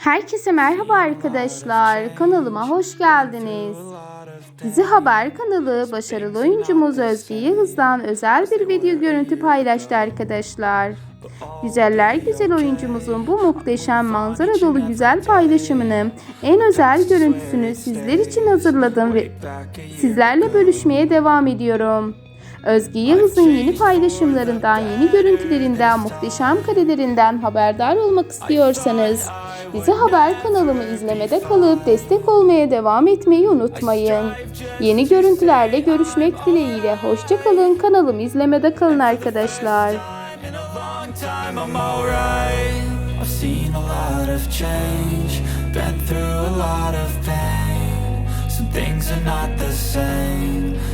Herkese merhaba arkadaşlar. Kanalıma hoş geldiniz. Dizi Haber kanalı başarılı oyuncumuz Özge Yıldız'dan özel bir video görüntü paylaştı arkadaşlar. Güzeller güzel oyuncumuzun bu muhteşem manzara dolu güzel paylaşımını, en özel görüntüsünü sizler için hazırladım ve sizlerle bölüşmeye devam ediyorum. Özge Yıldız'ın yeni paylaşımlarından, yeni görüntülerinden, muhteşem karelerinden haberdar olmak istiyorsanız Dizi Haber kanalımı izlemede kalıp destek olmaya devam etmeyi unutmayın. Yeni görüntülerle görüşmek dileğiyle. Hoşçakalın. Kanalımı izlemede kalın arkadaşlar. Things are not the same